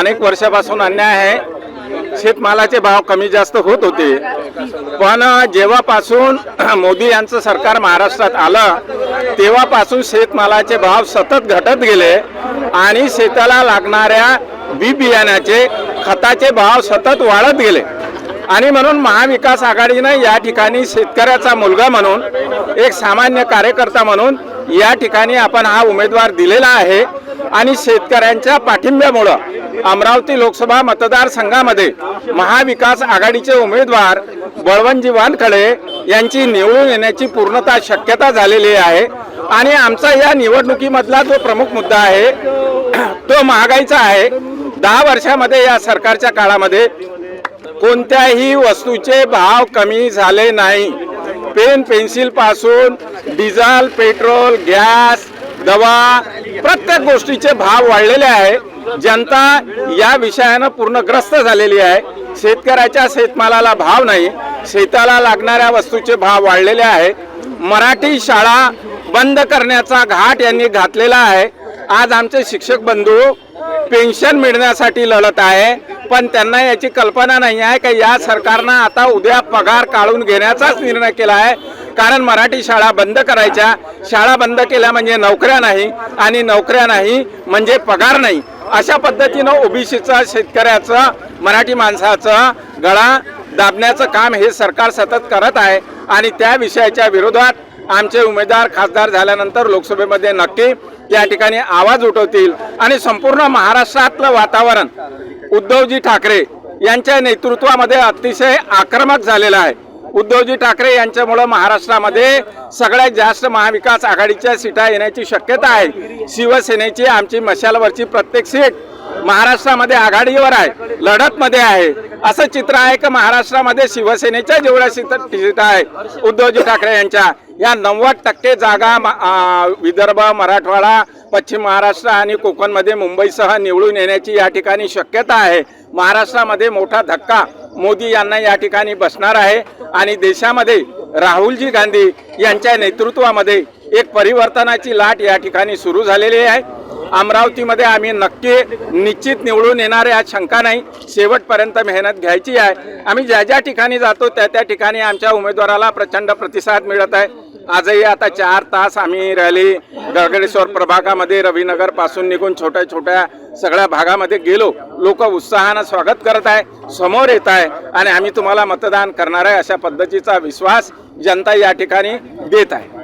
अनेक वर्षापासून अन्याय आहे. शेतमालाचे भाव कमी जास्त होत होते. पण जेव्हापासून मोदी यांचं सरकार महाराष्ट्रात आलं तेव्हापासून शेतमालाचे भाव सतत घटत गेले आणि शेताला लागणाऱ्या बी बियाण्याचे खताचे भाव सतत वाढत गेले. आणि म्हणून महाविकास आघाडीनं या ठिकाणी शेतकऱ्याचा मुलगा म्हणून एक सामान्य कार्यकर्ता म्हणून या ठिकाणी आपण हा उमेदवार दिलेला आहे. आणि शेतकऱ्यांच्या पाठिंब्यामुळं अमरावती लोकसभा मतदारसंघामध्ये महाविकास आघाडीचे उमेदवार बळवंतजी वानखडे यांची निवडून येण्याची पूर्णतः शक्यता झालेली आहे. आणि आमचा या निवडणुकीमधला जो प्रमुख मुद्दा आहे तो महागाईचा आहे. दहा वर्षामध्ये या सरकारच्या काळामध्ये कोणत्याही वस्तूचे भाव कमी झाले नाही. पेन पेन्सिलपासून डिझेल पेट्रोल गॅस दवा प्रत्येक गोष्टीचे भाव वाढलेले आहे. जनता या विषयानं पूर्णग्रस्त झालेली आहे. शेतकऱ्याच्या शेतमालाला भाव नाही. शेताला लागणाऱ्या वस्तूचे भाव वाढलेले आहे. मराठी शाळा बंद करण्याचा घाट यांनी घातलेला आहे. आज आमचे शिक्षक बंधू पेन्शन मिळण्यासाठी लढत आहे. पण त्यांना याची कल्पना नाही आहे की या सरकारनं आता उद्या पगार काढून घेण्याचाच निर्णय केला आहे. कारण मराठी शाळा बंद करायच्या. शाळा बंद केल्या म्हणजे नोकऱ्या नाही आणि नोकऱ्या नाही म्हणजे पगार नाही. अशा पद्धतीनं ओबीसीचा शेतकऱ्याचं मराठी माणसाचं गळा दाबण्याचं काम हे सरकार सतत करत आहे आणि त्या विषयाच्या विरोधात आमचे उमेदवार खासदार झाल्यानंतर लोकसभेमध्ये नक्की या ठिकाणी आवाज उठवतील आणि संपूर्ण महाराष्ट्रातलं वातावरण उद्धवजी ठाकरे यांच्या नेतृत्वामध्ये अतिशय आक्रमक झालेलं आहे. उद्धवजी ठाकरे यांच्यामुळं महाराष्ट्रामध्ये सगळ्यात जास्त महाविकास आघाडीच्या सीटा येण्याची शक्यता आहे. शिवसेनेची आमची मशालवरची प्रत्येक सीट महाराष्ट्रामध्ये आघाडीवर आहे लढतमध्ये आहे. असं चित्र आहे की महाराष्ट्रामध्ये शिवसेनेच्या जेवढ्या सीटा आहे उद्धवजी ठाकरे यांच्या या नव्वद टक्के जागा विदर्भ मराठवाडा पश्चिम महाराष्ट्र आणि कोकणमध्ये मुंबईसह निवडून येण्याची या ठिकाणी शक्यता आहे. महाराष्ट्रामध्ये मोठा धक्का मोदी यांना या ठिकाणी बसणार आहे. आणि देशामध्ये राहुलजी गांधी यांच्या नेतृत्वामध्ये एक परिवर्तनाची लाट या ठिकाणी सुरू झालेली आहे. अमरावतीमध्ये आम्ही नक्की निश्चित निवडून येणार यात शंका नाही. शेवटपर्यंत मेहनत घ्यायची आहे. आम्ही ज्या ज्या ठिकाणी जातो त्या त्या ठिकाणी आमच्या उमेदवाराला प्रचंड प्रतिसाद मिळत आहे. आजही आता चार तास आम्ही रॅली गडगडेश्वर प्रभागामध्ये रवीनगरपासून निघून छोट्या छोट्या सगळ्या भागामध्ये गेलो लोक उत्साहानं स्वागत करत आहे समोर येत आहे आणि आम्ही तुम्हाला मतदान करणार आहे अशा पद्धतीचा विश्वास जनता या ठिकाणी देत आहे.